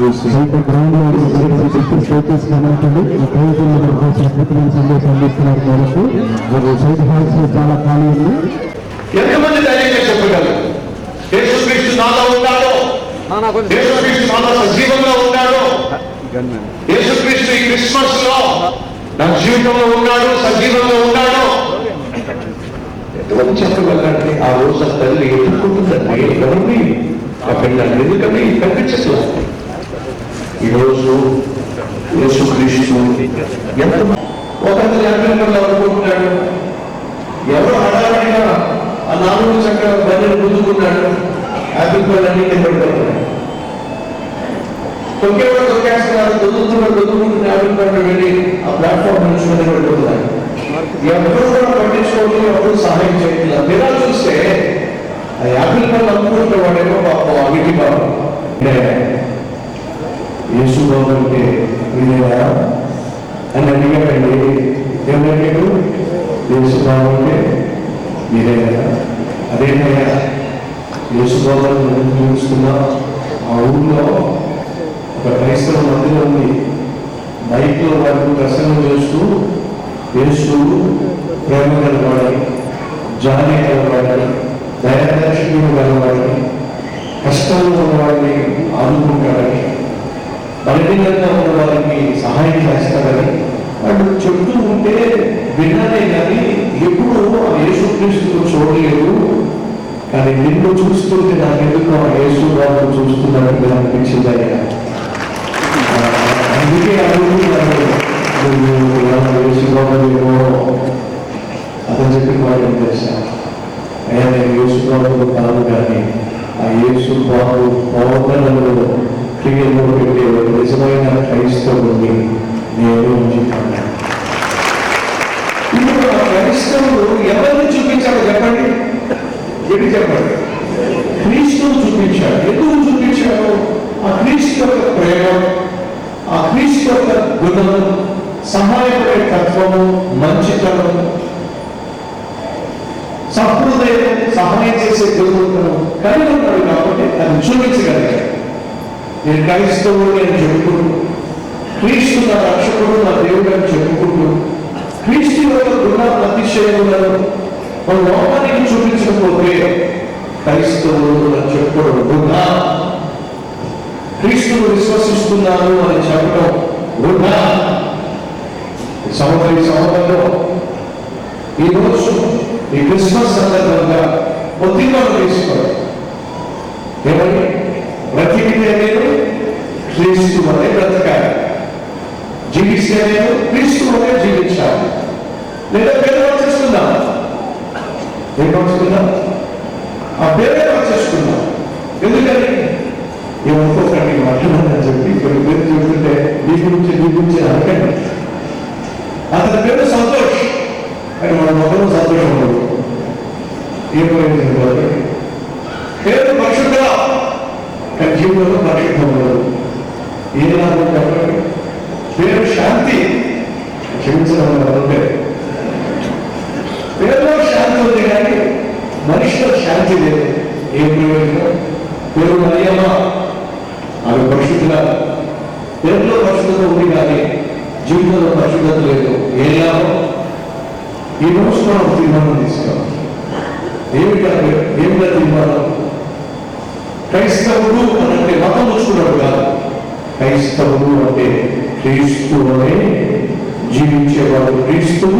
బయట గ్రౌండ్లో స్టేటస్ కనబడుతుంది ఈ ప్రయోజనం కోసం అద్భుతమైన సందేశం అందిస్తున్నారు మనకు సైడ్ హాల్స్ చాలా ఖాళీ ఉంది. ఎంతమంది ధైర్యంగా చెప్పగలరు? యేసుక్రీస్తు నాలో ఉన్నాడో? యేసుక్రీస్తు నాలో సజీవంగా ఉన్నాడో? యేసుక్రీస్తు ఈ క్రిస్మస్లో నా జీవితంలో ఉన్నాడు సజీవంగా ఉన్నాడు? ఎంతమంది చెప్పగలరండి ఆ రోజు తల్లి ఎదుర్కొంటుందండి ఎవరిని? ఆ పిల్లల్ని ఎందుకంటే కనిపించట్లేదు ఈరోజు యేసుక్రీస్తు ఎంత ఒకరి అభినందనలు అనుకుంటున్నాడు? ఎవరు హడావిడిగా ఆ నాలుగు చక్ర బండిని ముందుకున్నాడు హ్యాపీ పళ్ళు అన్ని నిలబడ్డాడు తొక్కేవాడు తొక్కేస్తున్నారు దొద్దుతున్నాడు దొద్దుకుంటున్న హ్యాపీ పళ్ళు వెళ్ళి ఆ ప్లాట్ఫామ్ నుంచి నిలబడిపోతున్నాడు ఎవరు కూడా పట్టించుకోవడం ఎవరు సహాయం చేయట్లేదు. మీరా చూస్తే ఆ యాపిల్ పళ్ళు అమ్ముకుంటే వాడేమో పాపం అవిటి పాపం. యేసు బాబు అంటే అని అడిగాడండి ఏమడిగాడు యేసు బాబు అంటే మీరే కదా అదేనయ్యా యేసు బాబు చూస్తున్నా ఆ ఊళ్ళో ఒక క్రైస్తవ మందిరం ఉంది బైక్లో వారికి ప్రసన్నం చేస్తూ యేసు ప్రేమ గలవాడని జాలి గలవాడని దయాదర్శకుడు గలవాడని కష్టంలో ఉన్నవాడిని ఆదుకుంటాడని బలహీనంగా ఉన్న వారికి సహాయం చేస్తారని వాళ్ళు చెప్తూ ఉంటే విన్నానే కానీ ఎప్పుడు ఆ యేసుక్రీస్తును చూడలేదు. కానీ నిన్ను చూస్తుంటే నాకు ఎందుకు ఆ యేసు బాబు చూస్తున్నారని అనిపించింది అయ్యా అందుకే అడుగుతున్నారు నువ్వు అతను చెప్పిన మాట ఏం చేశాను అయ్యా నేను యేసు బాబు కాదు కానీ ఆ యేసు బాబు పౌర్ణలలో క్రియలో పెట్టే ఒక నిజమైన క్రైస్తవుని నేను ఉంచుతాను. ఇప్పుడు ఆ క్రైస్తవుడు ఎవరిని చూపించాలో చెప్పండి? ఎటు చెప్పండి? క్రీస్తును చూపించాడు. ఎందుకు చూపించాడు? ఆ క్రీస్తు యొక్క ప్రేమ ఆ క్రీస్తు యొక్క గుణం సహాయపడే తత్వము మంచితనం సహృదయం సహాయం చేసే గుణం కలిగి ఉన్నాడు కాబట్టి అది చూపించగలిగాడు. నేను క్రైస్తవుడు అని చెప్పుకుంటూ క్రీస్తు నా రక్షకుడు నా దేవుడు అని చెప్పుకుంటూ క్రీస్తు యొక్క గుణ అతిశయములను మన లోకానికి చూపించకపోతే క్రైస్తవుడు అని చెప్పుకోవడం వృధా. క్రీస్తును విశ్వసిస్తున్నాను అని చెప్పడం వృధా. ఈ సంవత్సరం ఈ సంవత్సరంలో ఈ ఈ క్రిస్మస్ సందర్భంగా కొద్దిగా తీసుకోవడం ఏమంటే క్రీస్తు వలె బ్రతకాలి. జీవిస్తే నేను క్రీస్తు వలె జీవించాలి. లేదా పేరు వచ్చేసుకుందాం ఏం వచ్చుకుందాం ఆ పేరే వచ్చేసుకుందాం ఎందుకని? ఏమనుకోకండి మాట్లాడని చెప్పి కొన్ని పేరు చెబుతుంటే నీ గురించి నీ గురించి అనకండి. అతని పేరు సంతోష్. అని మన మొదలు సంతోషం ఉండదు. ఏమైంది పేరు పరిశుద్ధ. కానీ జీవితంలో పరిశుద్ధం ఉండదు. ఏ లాభం చెప్పండి పేరు శాంతి. క్షమించడం వల్ల పేరులో శాంతి ఉంది కానీ మనిషిలో శాంతి లేదు. ఏ ప్రయోజనం? పేరు మరియమ్మ ఆమె పరిశుద్ధ పేరులో పరిశుద్ధత ఉంది కానీ జీవితంలో పరిశుద్ధత లేదు. ఏ లాభం? ఈ రోజు మనం తీర్మానం తీసుకోవాలి. ఏమిటా ఏమిటా తీర్మానం? క్రైస్తవుడు అనంటే మతం వచ్చుకున్నాడు కాదు క్రైస్తవుడు అంటే క్రీస్తువనే జీవించేవాడు క్రీస్తువు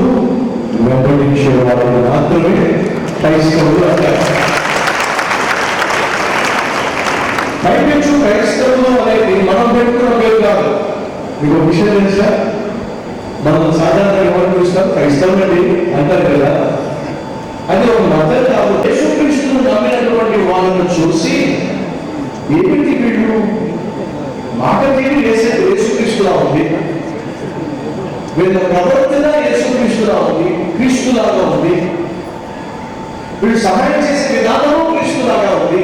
వెంబడించేవాడు మాత్రమే క్రైస్తవులు అంటారు. పైపెచ్చు క్రైస్తవులు అనేది మనం పెట్టుకున్న పేరు కాదు. మీకు ఒక విషయం తెలుసా? మనం సాధారణంగా ఎవరు చూస్తాం క్రైస్తవులు అండి అంటారు కదా. అది ఒక మతం కాదు. యేసుక్రీస్తును నమ్మినటువంటి వాళ్ళను చూసి ఏమిటి వీళ్ళు? మాట తీరి వేసే యేసుక్రీస్తులా ఉంది. వీళ్ళ ప్రవర్తన యేసుక్రీస్తులా ఉంది క్రీస్తులాగా ఉంది. వీళ్ళు సహాయం చేసే విధానము క్రీస్తులాగా ఉంది.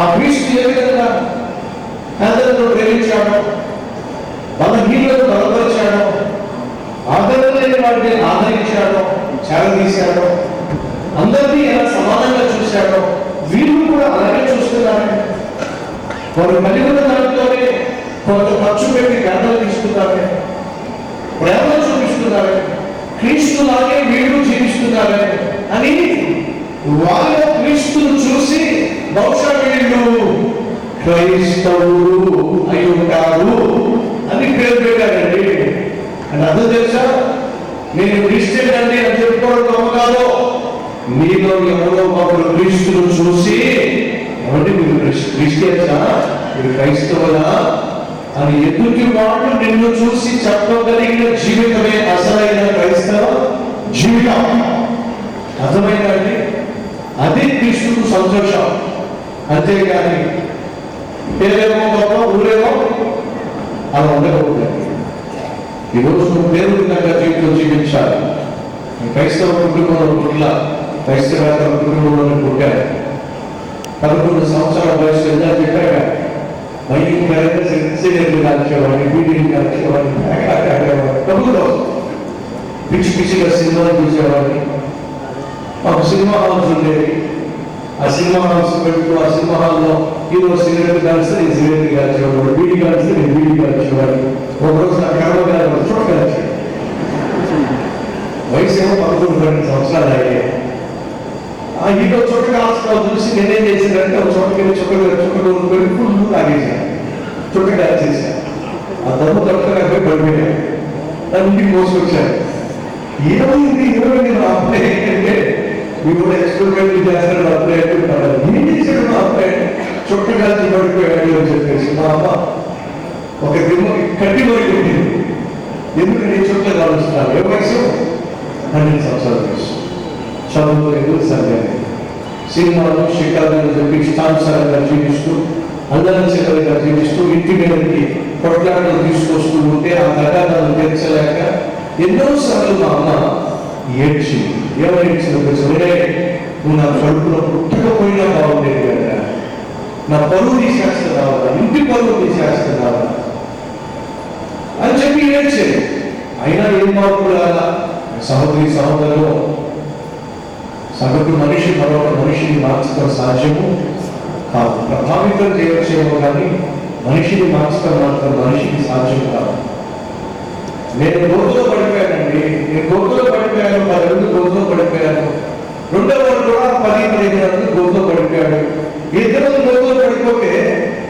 ఆ క్రీస్తు ఏ విధంగా పేదలను ప్రేమించాడో బలహీనలను బలపరిచాడో ఆదరణ లేని వాటిని ఆదరించాడో చేరదీశాడో అందరినీ ఎలా సమానంగా చూశాడో వీళ్ళు కూడా అలాగే చూస్తున్నారు వారు కలిగి ఉన్న కొంత ఖర్చు పెట్టి గంటలు తీసుకున్నారే ప్రేమ చూపిస్తున్నారే క్రీస్తులాగే వీళ్ళు జీవిస్తున్నారే అని వాళ్ళ క్రీస్తును చూసి బహుశా వీళ్ళు క్రైస్తవులు అయి ఉంటారు అని పేరు పెట్టారండి. అని అర్థం తెలుసా? నేను క్రిస్టియన్ అండి అని చెప్పుకోవడం గొప్ప కాదు. మీలో ఎవరో ఒకరు క్రీస్తును చూసి ఏమంటే మీరు క్రిస్టియన్సా? మీరు క్రైస్తవులా? అని ఎదుటి వాళ్ళు నిన్ను చూసి చెప్పగలిగిన జీవితమే అసలైన క్రైస్తవ జీవితం. అర్థమైందండి అదే కృష్ణుడు సంతోషం. అంతేగాని పేరేమో గొప్ప ఊరేమో అలా ఉండకూడదు. ఈరోజు నువ్వు పేరు జీవితం జీవించాలి. క్రైస్తవ కుటుంబంలో పుట్ల క్రైస్తవ కుటుంబంలో పుట్టాడు పదకొండు సంవత్సరాల వయసు ఎంత చెప్పాక భయంకరంగా సిగరెట్లు కాల్చేవాడిని బీడీలు కాల్చేవాడిని డబ్బులు పిచ్చి పిచ్చిగా సినిమాలు చూసేవాడిని మాకు సినిమా హాల్స్ ఉండేవి ఆ సినిమా హాల్స్ పెడుతూ ఆ సినిమా హాల్లో హీరో సిగరెట్ కాల్స్తే నేను సిగరెట్ కాల్చేవాడు బీడీ కాల్స్తే నేను బీడీ కాల్చేవాడు ఒకరోజు నా కర్మ గారు చోట కాల్చాడు వయసు ఏమో పదకొండు పన్నెండు సంవత్సరాలు అయ్యాయి ఆ హీరో చోట హాస్పిటల్ చూసి నేనేం చేశానంటే ఒక చోటకి వెళ్ళి చుక్క చుక్క నూరు ఫుల్ తాగేశాను చుక్క కాల్చేశాను ఆ తర్వాత దొరకగా పోయి పడిపోయాను దాన్ని ఇంటికి మోసుకొచ్చాను. ఏమైంది ఏమైంది నా అబ్బాయి అంటే మీరు కూడా ఎక్స్పెరిమెంట్ చేస్తారు నా అబ్బాయి అంటున్నారు ఏం చేశాడు మా అబ్బాయి? చుక్క కాల్చి పడిపోయాడు అని చెప్పేసి మా అమ్మ ఒక దిమ్మ కట్టి మరి ఎందుకంటే ఎందుకు నేను ఏ వయసు పన్నెండు సంవత్సరాల వయసు. చదువుకోలేదు సరిగ్గా సినిమాలు శిఖరాలను చెప్పి ఇష్టానుసారంగా జీవిస్తూ అందరం శిఖరంగా జీవిస్తూ ఇంటి మీదకి కొట్లాటలు తీసుకొస్తూ ఉంటే ఆ తగాదాలను తీర్చలేక ఎన్నోసార్లు మా అమ్మ ఏడ్చింది. ఏమని ఏడ్చిన సరే నువ్వు నా కడుపులో పుట్టకపోయినా బాగుండేది కదా. నా పరువు తీసేస్తున్నావా? ఇంటి పరువు తీసేస్తున్నావా? అని చెప్పి ఏడ్చేది. అయినా ఏం మార్పు రాలా సహోదరి సహోదరులు సగటు మనిషి మరొక మనిషిని మార్చడం సాధ్యము కాదు. ప్రభావితం చేయవచ్చేమో కానీ మనిషిని మార్చడం మాత్రం మనిషికి సాధ్యం కాదు. నేను గోతులో పడిపోయానండి. నేను గోతులో పడిపోయాను పది మంది గోతులో పడిపోయాను. రెండో వాడు కూడా పది పదిహేను మంది గోతులో పడిపోయాడు. ఇద్దరు గోతులో పడిపోతే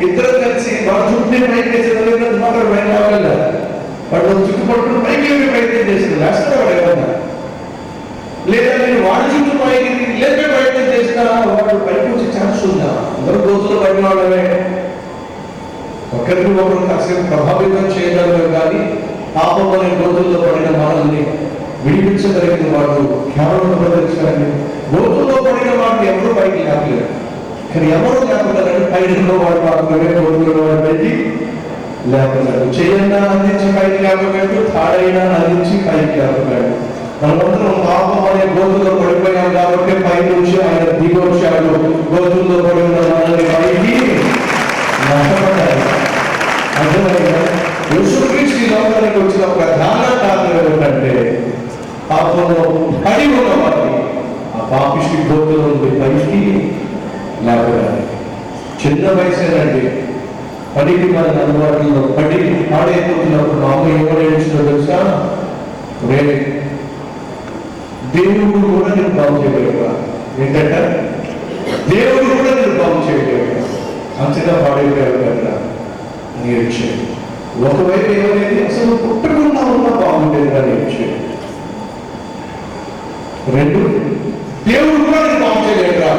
ఇద్దరు కలిసి వాడు చుట్టూ పైకి వేసిన మాత్రం పైన రావాలి వాడు చుట్టుపక్కల పైకి ప్రయత్నం చేసింది. వేస్తాడు వాడు ఏమన్నా లేదా నేను వాడి చుట్టూ పైకి లేపే ప్రయత్నం చేసినా వాడు పైకి వచ్చే అందరూ గోతులో పడిన వాళ్ళమే ఒకరికి ఒకరు కాసేపు ప్రభావితం చేయగలరు కానీ పాపం అనే గోతుల్లో పడిన మనల్ని విడిపించగలిగిన వాడు కేవలం ప్రదర్శించండి గోతుల్లో పడిన వాడు ఎవరు పైకి లేపలేరు. కానీ ఎవరు లేపగలరు. పైన వాడు మాత్రమే గోతుల్లో వాడు పెట్టి లేపగలరు చేయన్నా అందించి పైకి లేపగలరు తాడైనా అందించి పైకి లేపగలరు మనమందరం పాపం అనే గోతుల్లో పడిపోయాం కాబట్టి పై నుంచి ఆయన దిగి వచ్చాడు గోతుల్లో పడి ఉన్న మనల్ని పైకి నష్టపడ్డాడు అర్థమైందా? యేసుక్రీస్తు లోకానికి వచ్చిన ప్రధాన కారణం ఏమిటంటే పాపంలో పడి ఉన్నవాడిని ఆ పాపిష్టి గోతుల నుండి పైకి లేపడానికి. చిన్న వయసేనండి. పడికి మన అలవాటులో పడి పాడైపోతున్నప్పుడు మా అమ్మ ఎవరు తెలుసా? రే దేవుడు కూడా నేను బాగు చేయగలరా ఏంటంటే దేవుడు కూడా నేను బాగు చేయగలరా అంతగా పాడైపోయారు కదా అని ఏడ్చాడు. ఒకవైపు ఏమైంది అసలు పుట్టకుండా ఉన్నా బాగుండేది అని ఏడ్చాడు. రెండు దేవుడు కూడా నేను బాగు చేయగలరా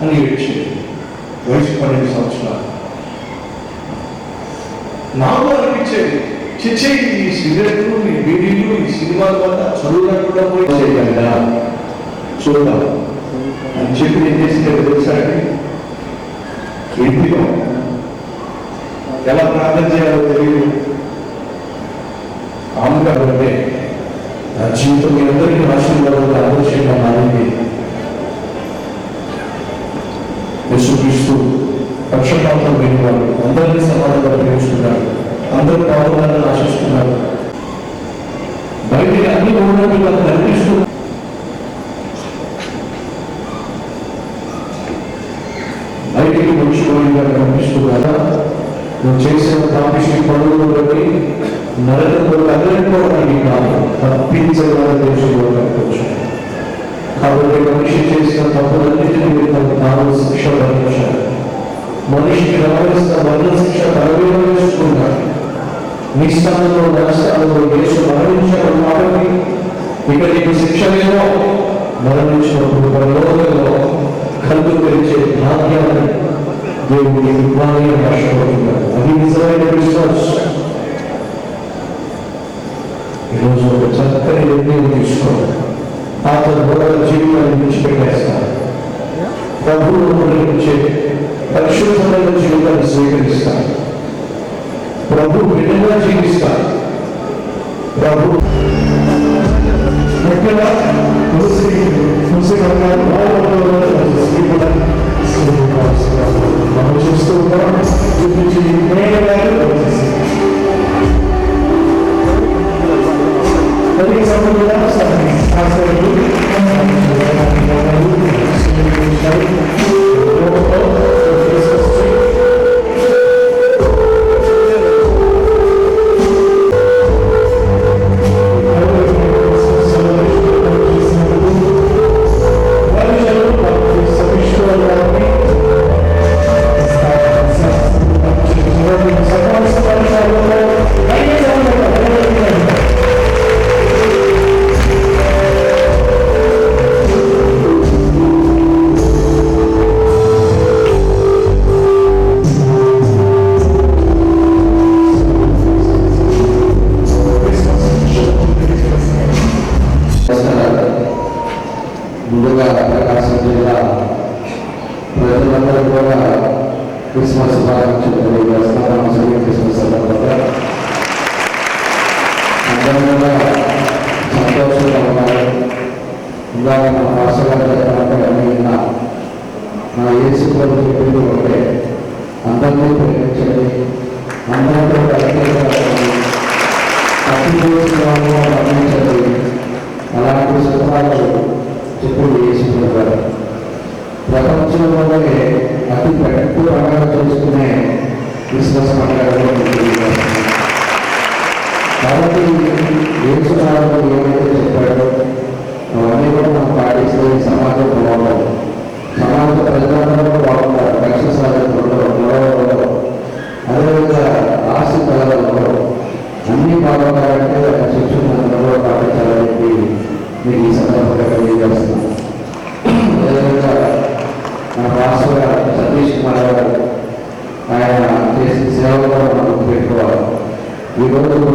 అని ఏడ్చాడు. వయసు పన్నెండు సంవత్సరాలు. నాకు అనిపించేది చిచ్చే ఈ సిగరెట్లు ఈ బీడీలు ఈ సినిమాల వల్ల చదువుకుండా పోయి చేయగలరా చూద్దాం. అని చెప్పి నేను చేసిన తెలుసా ఇంటిలో ఎలా ప్రార్థన చేయాలో తెలియదు ఆమెగా ఉంటే నా జీవితం మీ అందరికీ ఆశీర్వాదంగా ఆదర్శంగా మారింది. యేసుక్రీస్తు పక్షపాతం లేనివాడు అందరినీ సమానంగా ప్రేమిస్తున్నాడు అందరూ బాగుండాలని ఆశిస్తున్నారు. బయటికి అన్ని ఉన్నట్టుగా కనిపిస్తూ బయటికి మంచిగా కనిపిస్తూ కదా. నువ్వు చేసిన పాపిష్టి తగ్గలేకపోవడానికి కాదు తప్పించగల తెలుసుకోవచ్చు కాబట్టి మనిషి చేసిన తప్పులన్నింటినీ తనకు తాను శిక్ష భరించాడు మనిషికి రావాల్సిన మరణ శిక్ష తనలో వేసుకున్నాడు నిష్ఠానంలో నష్టాలలో యేసు మరణించడం కాబట్టి ఇక నీకు శిక్ష లేదో మరణించినప్పుడు పరలోకంలో కళ్ళు తెరిచే భాగ్యాన్ని దేవుడు ఇవ్వాలి అని ఆశపడుతున్నాడు అది నిజమైన విశ్వాసం ఈరోజు ఒక చక్కని నిర్ణయం తీసుకోవాలి పాత గోడల జీవితాన్ని విడిచిపెట్టేస్తారు. ప్రభువు గురించే పరిశుభ్రమైన జీవితాన్ని స్వీకరిస్తారు. ప్రభు బిడ్డగా జీవిస్తారు ప్రభు ముఖ్యంగా క్రిస్మస్ శుభాకాంక్షలు తెలియజేస్తున్నాను సూర్య క్రిస్మస్ సందర్భంగా అందరూ కూడా సంతోషంగా ఉన్నారు ఇందాక మన భాషగా విన్నా నా ఏసు ప్రభు చెప్పింది ఒకటే. అందరినీ ప్రేమించండి. అందరితో కలిసి అతి చేసుకోవాలో గమనించండి అలాంటి సత్వాలు చెప్పుడు చేసుకుంటారు ప్రపంచంలోనే అతి పెద్ద పండుగ చేసుకునే క్రిస్మస్ పండుగ కాబట్టి యేసునాథుడు ఏమైతే చెప్పాడో అవన్నీ కూడా మనం పాటిస్తే ఈ సమాజం బాగుండాలి సమాజ ప్రజలందరూ ఈరోజు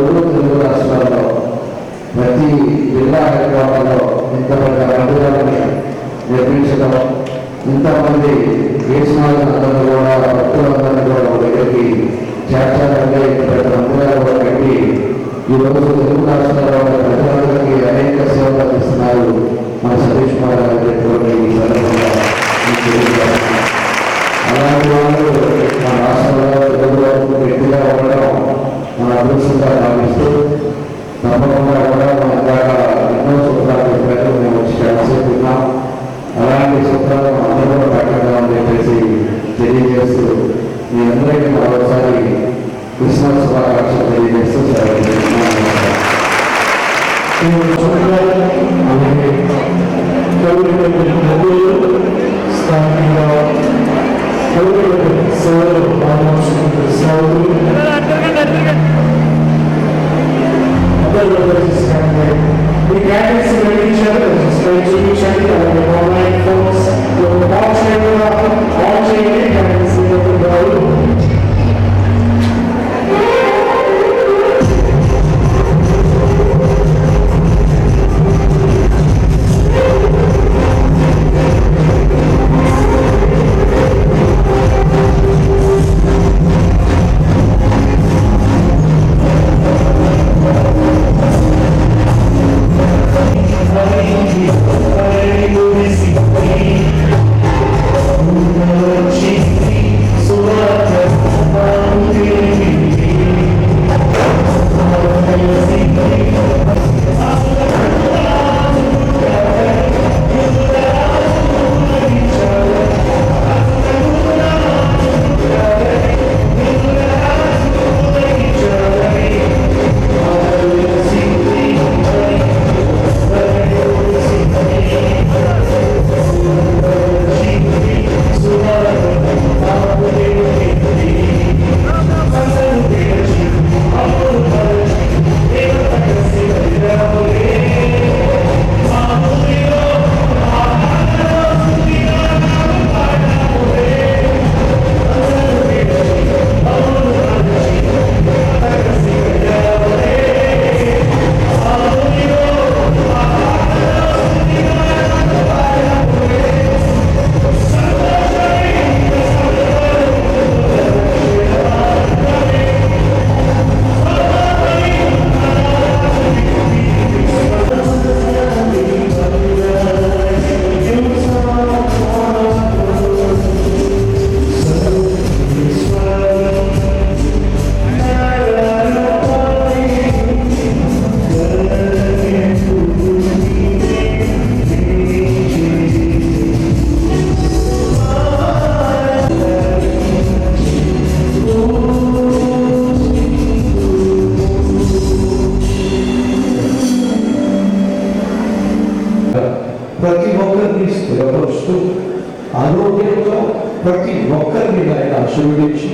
చూపించి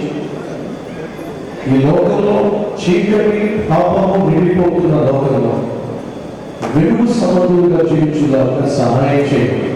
ఈ లోకంలో చీకటి పాపము నిండిపోతున్న లోకంలో వెలుగు సమర్థులుగా జీవించుదాకా సహాయం చేయండి.